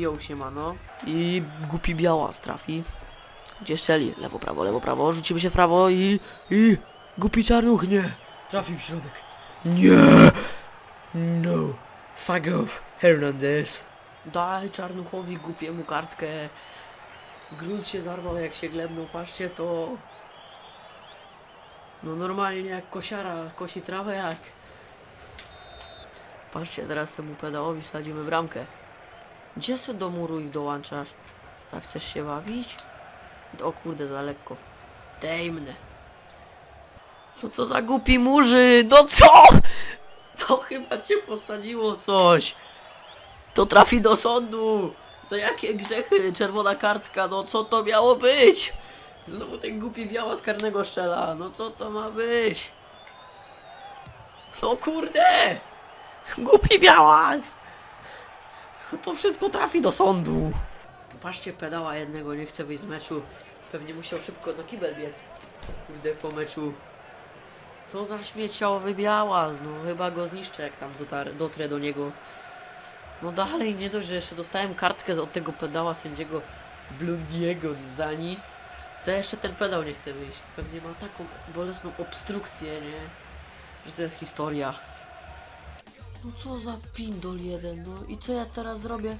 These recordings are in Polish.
ją siemano. I głupi białas trafi. Gdzie szczeli? Lewo, prawo, lewo, prawo. Rzucimy się w prawo i... I... Głupi czarnuch, nie. Trafił w środek. Nie! No. Fuck off, Hernandez. Daj czarnuchowi głupiemu kartkę. Grunt się zarwał jak się glebnął, patrzcie to. No normalnie jak kosiara kosi trawę jak. Patrzcie teraz temu pedałowi wsadzimy bramkę. Gdzie se do muru i dołączasz? Tak chcesz się bawić? O kurde, za lekko. Dejmne. No co za głupi murzy, no co? To chyba cię posadziło coś. To trafi do sądu. Za jakie grzechy? Czerwona kartka, no co to miało być? Znowu ten głupi biała z karnego szczela. No co to ma być? No kurde! Głupi białas! To wszystko trafi do sądu. Popatrzcie, pedała jednego nie chce wyjść z meczu. Pewnie musiał szybko na kibel biec. Kurde, po meczu. Co za śmieciowy białas, no chyba go zniszczę jak tam dotar, dotrę do niego. No dalej, nie dość, że jeszcze dostałem kartkę od tego pedała sędziego Blondiego za nic. To jeszcze ten pedał nie chce wyjść. Pewnie ma taką bolesną obstrukcję, nie? Że to jest historia. No co za pindol jeden, no i co ja teraz zrobię?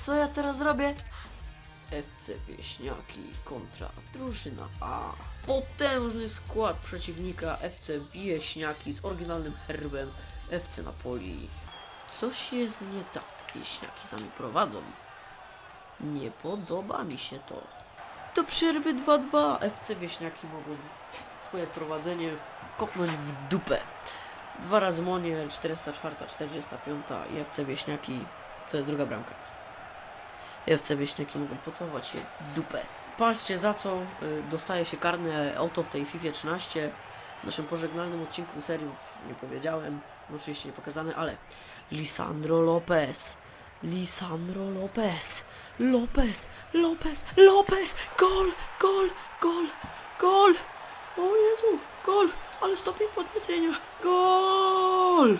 Co ja teraz zrobię? FC Wieśniaki kontra drużyna A. Potężny skład przeciwnika FC Wieśniaki z oryginalnym herbem FC Napoli. Coś jest nie tak, Wieśniaki z nami prowadzą. Nie podoba mi się to. Do przerwy 2-2 FC Wieśniaki mogą swoje prowadzenie kopnąć w dupę. Dwa razy Monier, 404, 45 i FC Wieśniaki, to jest druga bramka. FC Wieśniaki mogą pocałować się w dupę. Patrzcie za co y, dostaje się karne auto w tej FIFA 13. W naszym pożegnalnym odcinku serii nie powiedziałem, oczywiście nie pokazane, ale Lisandro Lopez. Lisandro Lopez. Lopez, Lopez, Lopez, gol, gol, gol, gol. O Jezu, gol, ale stopień podniecenia. Gol!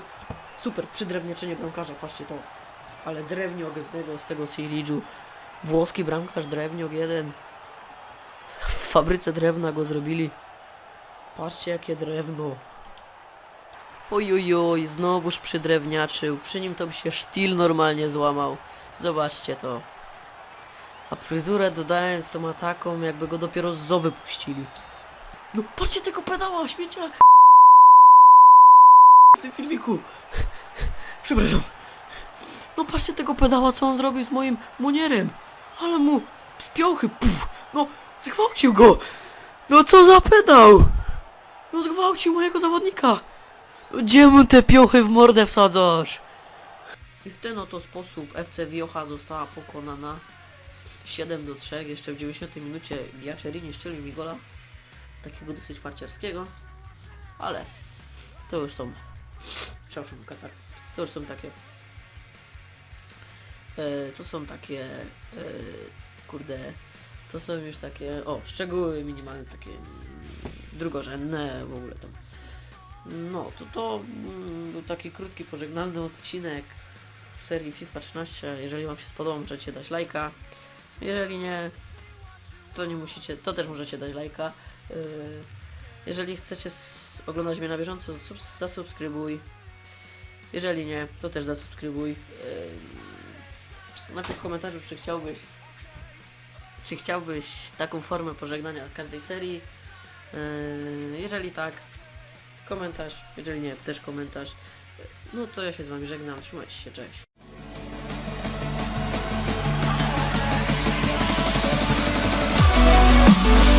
Super, przydrewniaczenie bramkarza, patrzcie to. Ale drewniok z tego, z tego Siridżu. Włoski bramkarz, drewniok jeden. W fabryce drewna go zrobili. Patrzcie jakie drewno. Ojojoj, znowuż przydrewniaczył. Przy nim to by się sztil normalnie złamał. Zobaczcie to. A fryzurę dodając to ma taką, jakby go dopiero z zoo wypuścili. No patrzcie tego pedała, śmiecia! W tym filmiku. Przepraszam. No patrzcie tego pedała, co on zrobił z moim monierem. Ale mu z piąchy, puf, no zgwałcił go. No co za pedał. No zgwałcił mojego zawodnika. No gdzie mu te piochy w mordę wsadzasz? I w ten oto sposób FC Wiocha została pokonana 7 do 3. Jeszcze w 90 minucie Giacerini szczelił mi gola. Takiego dosyć farciarskiego. Ale to już są... Przepraszam, Katar. To już są takie... E, to są takie... E, kurde... To są już takie... O, szczegóły minimalne, takie... drugorzędne w ogóle tam. No, to to mm, był taki krótki, pożegnalny odcinek serii FIFA 13. Jeżeli Wam się spodobał, możecie dać lajka. Jeżeli nie, to nie musicie, to też możecie dać lajka. Y, jeżeli chcecie oglądać mnie na bieżąco, zasubskrybuj. Jeżeli nie, to też zasubskrybuj. Y, napisz w komentarzu, czy chciałbyś czy chciałbyś taką formę pożegnania każdej serii. Y, jeżeli tak, komentarz. Jeżeli nie, też komentarz. No to ja się z Wami żegnam. Trzymajcie się, cześć. We'll